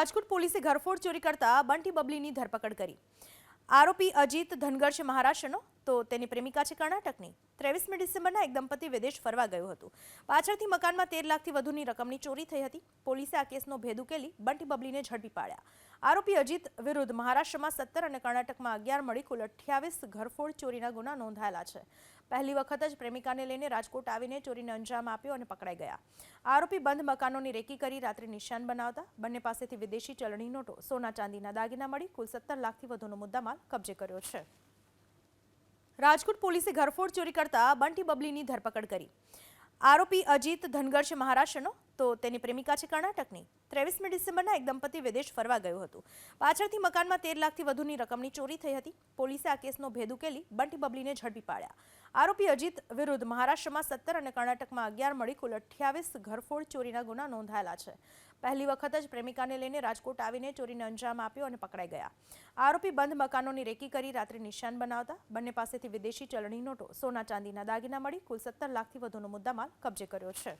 રાજકોટ પોલીસે ઘરફોડ ચોરી કરતા બંટી બબલીની ધરપકડ કરી. આરોપી અજીત ધનગર છે મહારાષ્ટ્રનો, તો તેની પ્રેમિકા છે કર્ણાટકની. ત્રેવીસમી ડિસેમ્બરના એક દંપતી વિદેશ ફરવા ગયું હતું. પાછળથી મકાનમાં તેર લાખથી વધુની રકમની ચોરી થઈ હતી. પોલીસે આ કેસનો ભેદ ઉકેલી બંટી બબલીને ઝડપી પાડ્યા. આરોપી અજીત વિરુદ્ધ મહારાષ્ટ્રમાં સત્તર અને કર્ણાટકમાં અગિયાર મળી કુલ અઠ્યાવીસ ઘરફોડ ચોરીના ગુના નોંધાયેલા છે. પહેલી વખત જ પ્રેમિકાને લઈને રાજકોટ આવીને ચોરીને અંજામ આપ્યો અને પકડાઈ ગયા. આરોપી બંધ મકાનોની રેકી કરી રાત્રે નિશાન બનાવતા બંને પાસેથી વિદેશી ચલણી નોટો સોના ચાંદીના દાગીના મળી કુલ સત્તર લાખથી વધુનો મુદ્દામાલ કબજે કર્યો છે. રાજકોટ પોલીસે ઘરફોડ ચોરી કરતા બંટી બબલીની ધરપકડ કરી. આરોપી અજીત ધનગર છે મહારાષ્ટ્રનો તો તેની પ્રેમિકા છે કર્ણાટકની. ત્રેવીસમી ડિસેમ્બરના એક દંપતી વિદેશ ફરવા ગયું હતું. પાછળથી મકાનમાં તેર લાખથી વધુની રકમની ચોરી થઈ હતી. પોલીસે આ કેસનો ભેદ ઉકેલી બંટી બબલીને ઝડપી પાડ્યા. આરોપી અજીત વિરુદ્ધ મહારાષ્ટ્રમાં સત્તર અને કર્ણાટકમાં અગિયાર મળી કુલ અઠ્યાવીસ ઘરફોડ ચોરીના ગુના નોંધાયેલા છે. પહેલી વખત જ પ્રેમિકાને લઈને રાજકોટ આવીને ચોરીને અંજામ આપ્યો અને પકડાઈ ગયા. આરોપી બંધ મકાનોની રેકી કરી રાત્રે નિશાન બનાવતા બંને પાસેથી વિદેશી ચલણી નોટો સોના ચાંદીના દાગીના મળી કુલ સત્તર લાખથી વધુનો મુદ્દામાલ કબજે કર્યો છે.